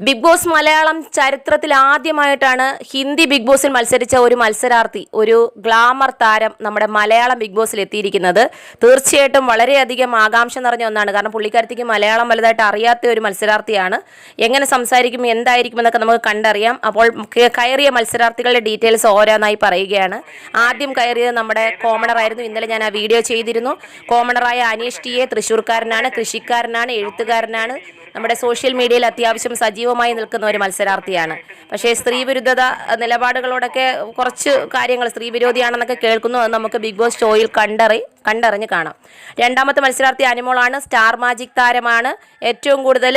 Big boss Malayalam ചരിത്രത്തിൽ ആദ്യമായിട്ടാണ് Hindi big ബോസിൽ മത്സരിച്ച ഒരു മത്സരാർത്ഥി ഒരു ഗ്ലാമർ താരം നമ്മുടെ മലയാളം ബിഗ് ബോസിൽ എത്തിയിരിക്കുന്നത്. തീർച്ചയായിട്ടും വളരെയധികം ആകാംക്ഷ നിറഞ്ഞ ഒന്നാണ്. കാരണം പുള്ളിക്കാരത്തിക്ക് മലയാളം വലുതായിട്ട് അറിയാത്ത ഒരു മത്സരാർത്ഥിയാണ്. എങ്ങനെ സംസാരിക്കും എന്തായിരിക്കും എന്നൊക്കെ നമുക്ക് കണ്ടറിയാം. അപ്പോൾ കയറിയ മത്സരാർത്ഥികളുടെ ഡീറ്റെയിൽസ് ഓരോന്നായി പറയുകയാണ്. ആദ്യം കയറിയത് നമ്മുടെ കോമണർ ആയിരുന്നു. ഇന്നലെ ഞാൻ ആ വീഡിയോ ചെയ്തിരുന്നു. കോമണറായ അനീഷ് ടി എ തൃശ്ശൂർക്കാരനാണ് കൃഷിക്കാരനാണ് എഴുത്തുകാരനാണ്. നമ്മുടെ സോഷ്യൽ മീഡിയയിൽ അത്യാവശ്യം സജീവമായി നിൽക്കുന്ന ഒരു മത്സരാർത്ഥിയാണ്. പക്ഷേ സ്ത്രീ വിരുദ്ധത നിലപാടുകളോടൊക്കെ കുറച്ച് കാര്യങ്ങൾ സ്ത്രീ വിരോധിയാണെന്നൊക്കെ കേൾക്കുന്നു. അത് നമുക്ക് ബിഗ് ബോസ് ഷോയിൽ കണ്ടറി കണ്ടറിഞ്ഞ് കാണാം. രണ്ടാമത്തെ മത്സരാർത്ഥി അനിമോളാണ്. സ്റ്റാർ മാജിക് താരമാണ്. ഏറ്റവും കൂടുതൽ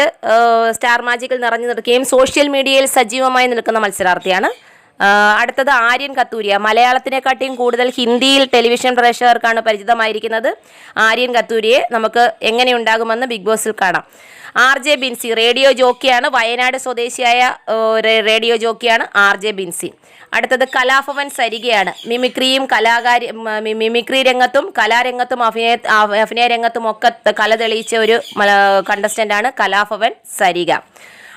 സ്റ്റാർ മാജിക്കിൽ നിറഞ്ഞു നിൽക്കുകയും സോഷ്യൽ മീഡിയയിൽ സജീവമായി നിൽക്കുന്ന മത്സരാർത്ഥിയാണ്. അടുത്തത് ആര്യൻ കത്തൂരിയ. മലയാളത്തിനെക്കാട്ടിയും കൂടുതൽ ഹിന്ദിയിൽ ടെലിവിഷൻ പ്രേക്ഷകർക്കാണ് പരിചിതമായിരിക്കുന്നത്. ആര്യൻ കത്തൂരിയെ നമുക്ക് എങ്ങനെയുണ്ടാകുമെന്ന് ബിഗ് ബോസിൽ കാണാം. ആർ ജെ ബിൻസി റേഡിയോ ജോക്കിയാണ്. വയനാട് സ്വദേശിയായ റേഡിയോ ജോക്കിയാണ് ആർ ജെ ബിൻസി. അടുത്തത് കലാഭവൻ സരികയാണ്. മിമിക്രിയും കലാകാരി മിമിക്രി രംഗത്തും കലാരംഗത്തും അഭിനയ അഭിനയ രംഗത്തും ഒക്കെ കല തെളിയിച്ച ഒരു കണ്ടസ്റ്റന്റാണ് കലാഭവൻ സരിക.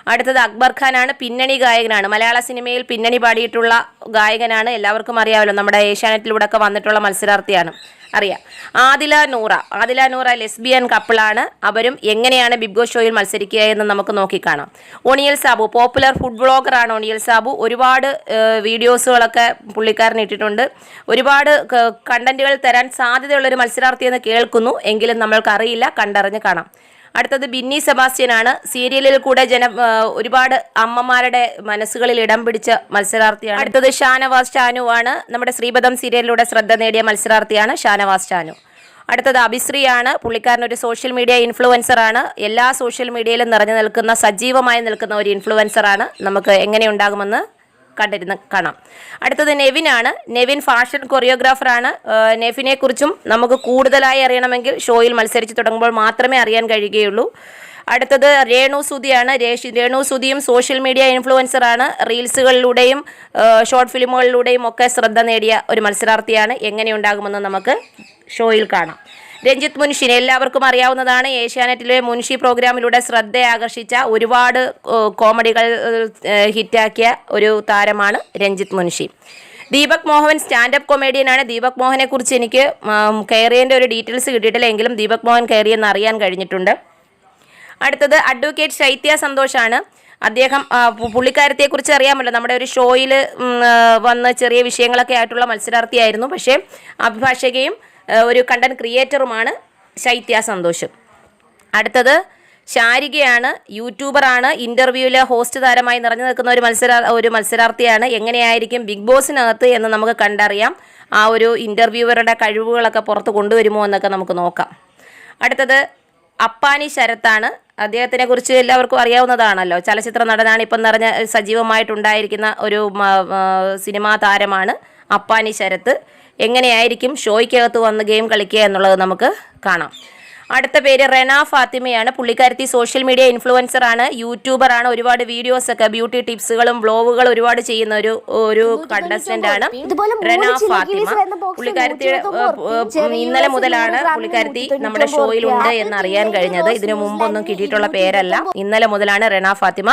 അടുത്തത് അക്ബർ ഖാനാണ്. പിന്നണി ഗായകനാണ്. മലയാള സിനിമയിൽ പിന്നണി പാടിയിട്ടുള്ള ഗായകനാണ്. എല്ലാവർക്കും അറിയാമല്ലോ നമ്മുടെ ഏഷ്യാനെറ്റിലൂടെ ഒക്കെ വന്നിട്ടുള്ള മത്സരാർത്ഥിയാണ്. അറിയാം. ആദില നൂറ. ആദില നൂറ ലെസ്ബിയൻ കപ്പിളാണ്. അവരും എങ്ങനെയാണ് ബിഗ് ബോസ് ഷോയിൽ മത്സരിക്കുക എന്ന് നമുക്ക് നോക്കിക്കാണാം. ഒണിയൽ സാബു പോപ്പുലർ ഫുഡ് ബ്ലോഗറാണ് ഒണിയൽ സാബു. ഒരുപാട് വീഡിയോസുകളൊക്കെ പുള്ളിക്കാരൻ ഇട്ടിട്ടുണ്ട്. ഒരുപാട് കണ്ടന്റുകൾ തരാൻ സാധ്യതയുള്ളൊരു മത്സരാർത്ഥി എന്ന് കേൾക്കുന്നു. എങ്കിലും നമ്മൾക്കറിയില്ല കണ്ടറിഞ്ഞ് കാണാം. അടുത്തത് ബിന്നി സെബാസ്റ്റ്യൻ ആണ് സീരിയലിൽ കൂടെ ജന ഒരുപാട് അമ്മമാരുടെ മനസ്സുകളിൽ ഇടം പിടിച്ച മത്സരാർത്ഥിയാണ്. അടുത്തത് ഷാനവാസ് ഷാനു ആണ്. നമ്മുടെ ശ്രീപദം സീരിയലിലൂടെ ശ്രദ്ധ നേടിയ മത്സരാർത്ഥിയാണ് ഷാനവാസ് ഷാനു അടുത്തത് അഭിശ്രീയാണ്. പുള്ളിക്കാരൻ ഒരു സോഷ്യൽ മീഡിയ ഇൻഫ്ലുവൻസർ ആണ്. എല്ലാ സോഷ്യൽ മീഡിയയിലും നിറഞ്ഞു നിൽക്കുന്ന സജീവമായി നിൽക്കുന്ന ഒരു ഇൻഫ്ലുവൻസർ ആണ്. നമുക്ക് എങ്ങനെയുണ്ടാകുമെന്ന് കണ്ടിരുന്ന് കാണാം. അടുത്തത് നെവിനാണ്. നെവിൻ ഫാഷൻ കൊറിയോഗ്രാഫറാണ് നെവിനെ കുറിച്ചും നമുക്ക് കൂടുതലായി അറിയണമെങ്കിൽ ഷോയിൽ മത്സരിച്ച് തുടങ്ങുമ്പോൾ മാത്രമേ അറിയാൻ കഴിയുകയുള്ളൂ. അടുത്തത് രേണു സുധിയാണ്. രേഷി രേണു സുധിയും സോഷ്യൽ മീഡിയ ഇൻഫ്ലുവൻസർ ആണ്. റീൽസുകളിലൂടെയും ഷോർട്ട് ഫിലിമുകളിലൂടെയും ഒക്കെ ശ്രദ്ധ നേടിയ ഒരു മത്സരാർത്ഥിയാണ്. എങ്ങനെയുണ്ടാകുമെന്ന് നമുക്ക് ഷോയിൽ കാണാം. രഞ്ജിത്ത് മുൻഷിനെ എല്ലാവർക്കും അറിയാവുന്നതാണ്. ഏഷ്യാനെറ്റിലെ മുൻഷി പ്രോഗ്രാമിലൂടെ ശ്രദ്ധ ആകർഷിച്ച ഒരുപാട് കോമഡികൾ ഹിറ്റാക്കിയ ഒരു താരമാണ് രഞ്ജിത്ത് മുൻഷി. ദീപക് മോഹൻ സ്റ്റാൻഡപ്പ് കൊമേഡിയനാണ്. ദീപക് മോഹനെ കുറിച്ച് എനിക്ക് കയറിയന്റെ ഒരു ഡീറ്റെയിൽസ് കിട്ടിയിട്ടില്ല എങ്കിലും ദീപക് മോഹൻ കയറിയെന്ന് അറിയാൻ കഴിഞ്ഞിട്ടുണ്ട്. അടുത്തത് അഡ്വക്കേറ്റ് ശൈത്യ സന്തോഷാണ്. അദ്ദേഹം പുള്ളിക്കാരത്തെക്കുറിച്ച് അറിയാമല്ലോ. നമ്മുടെ ഒരു ഷോയിൽ വന്ന ചെറിയ വിഷയങ്ങളൊക്കെ ആയിട്ടുള്ള മത്സരാർത്ഥിയായിരുന്നു. പക്ഷേ അഭിഭാഷകയും ഒരു കണ്ടന്റ് ക്രിയേറ്ററുമാണ് ശൈത്യ സന്തോഷ്. അടുത്തത് ശാരികയാണ് യൂട്യൂബറാണ് ഇന്റർവ്യൂവിലെ ഹോസ്റ്റ് താരമായി നിറഞ്ഞു നിൽക്കുന്ന ഒരു മത്സര ഒരു മത്സരാർത്ഥിയാണ്. എങ്ങനെയായിരിക്കും ബിഗ് ബോസിനകത്ത് എന്ന് നമുക്ക് കണ്ടറിയാം. ആ ഒരു ഇന്റർവ്യൂവറുടെ കഴിവുകളൊക്കെ പുറത്ത് കൊണ്ടുവരുമോ എന്നൊക്കെ നമുക്ക് നോക്കാം. അടുത്തത് അപ്പാനി ശരത്താണ്. അദ്ദേഹത്തിനെ കുറിച്ച് എല്ലാവർക്കും അറിയാവുന്നതാണല്ലോ. ചലച്ചിത്ര നടനാണ് ഇപ്പം നിറഞ്ഞ സജീവമായിട്ടുണ്ടായിരിക്കുന്ന ഒരു സിനിമാ താരമാണ് അപ്പാനി ശരത്ത്. എങ്ങനെയായിരിക്കും ഷോയ്ക്കകത്ത് വന്ന് ഗെയിം കളിക്കുക എന്നുള്ളത് നമുക്ക് കാണാം. അടുത്ത പേര് റെന ഫാത്തിമയാണ്. പുള്ളിക്കാരത്തി സോഷ്യൽ മീഡിയ ഇൻഫ്ലുവൻസർ ആണ്. യൂട്യൂബർ ആണ്. ഒരുപാട് വീഡിയോസ് ഒക്കെ ബ്യൂട്ടി ടിപ്സുകളും വ്ലോഗുകൾ ഒരുപാട് ചെയ്യുന്ന ഒരു ഒരു കണ്ടസ്റ്റന്റ് ആണ്. റെന ഫാത്തിമ. പുള്ളിക്കാരത്തി ഇന്നലെ മുതലാണ് പുള്ളിക്കാരത്തി നമ്മുടെ ഷോയിൽ ഷോയിലുണ്ട്. എന്ന് അറിയാൻ കഴിഞ്ഞത്. ഇതിനു മുമ്പൊന്നും കിട്ടിയിട്ടുള്ള പേരല്ല. ഇന്നലെ മുതലാണ് റെന ഫാത്തിമ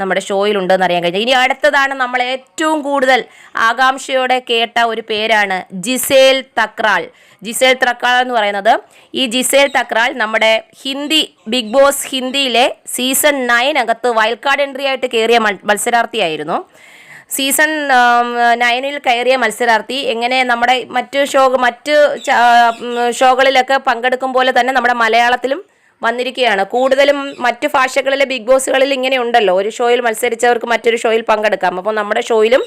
നമ്മുടെ ഷോയിലുണ്ടെന്ന് അറിയാൻ കഴിഞ്ഞു ഇനി അടുത്തതാണ് നമ്മൾ ഏറ്റവും കൂടുതൽ ആകാംക്ഷയോടെ കേട്ട ഒരു പേരാണ് ജിസേൽ തക്രാൾ. ജിസേൽ തക്രാൾ എന്ന് പറയുന്നത് ഈ ജിസേൽ തക്രാൾ നമ്മുടെ ഹിന്ദി ബിഗ് ബോസ് ഹിന്ദിയിലെ സീസൺ നയൻ അകത്ത് വൈൽഡ് കാർഡ് എൻട്രി ആയിട്ട് കയറിയ മത്സരാർത്ഥിയായിരുന്നു. സീസൺ നയനിൽ കയറിയ മത്സരാർത്ഥി. എങ്ങനെ നമ്മുടെ മറ്റ് ഷോ മറ്റ് ഷോകളിലൊക്കെ പങ്കെടുക്കും പോലെ തന്നെ നമ്മുടെ മലയാളത്തിലും വന്നിരിക്കുകയാണ്. കൂടുതലും മറ്റ് ഭാഷകളിലെ ബിഗ് ബോസുകളിൽ ഇങ്ങനെ ഉണ്ടല്ലോ. ഒരു ഷോയിൽ മത്സരിച്ചവർക്ക് മറ്റൊരു ഷോയിൽ പങ്കെടുക്കാം. അപ്പോൾ നമ്മുടെ ഷോയിലും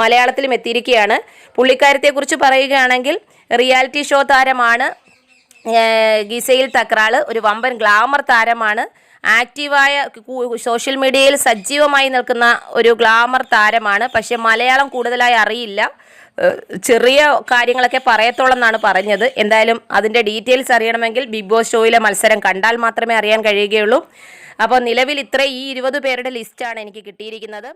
മലയാളത്തിലും എത്തിയിരിക്കുകയാണ്. പുള്ളിക്കാരത്തെക്കുറിച്ച് പറയുകയാണെങ്കിൽ റിയാലിറ്റി ഷോ താരമാണ് ഗിസയിൽ തക്രാൾ ഒരു വമ്പൻ ഗ്ലാമർ താരമാണ് ആക്റ്റീവായ സോഷ്യൽ മീഡിയയിൽ സജീവമായി നിൽക്കുന്ന ഒരു ഗ്ലാമർ താരമാണ്. പക്ഷേ മലയാളം കൂടുതലായി അറിയില്ല. ചെറിയ കാര്യങ്ങളൊക്കെ പറയത്തോളം എന്നാണ് പറഞ്ഞത്. എന്തായാലും അതിന്റെ ഡീറ്റെയിൽസ് അറിയണമെങ്കിൽ ബിഗ് ബോസ് ഷോയിലെ മത്സരം കണ്ടാൽ മാത്രമേ അറിയാൻ കഴിയുകയുള്ളൂ. അപ്പോൾ നിലവിൽ ഇത്ര ഈ ഇരുപത് പേരുടെ ലിസ്റ്റാണ് എനിക്ക് കിട്ടിയിരിക്കുന്നത്.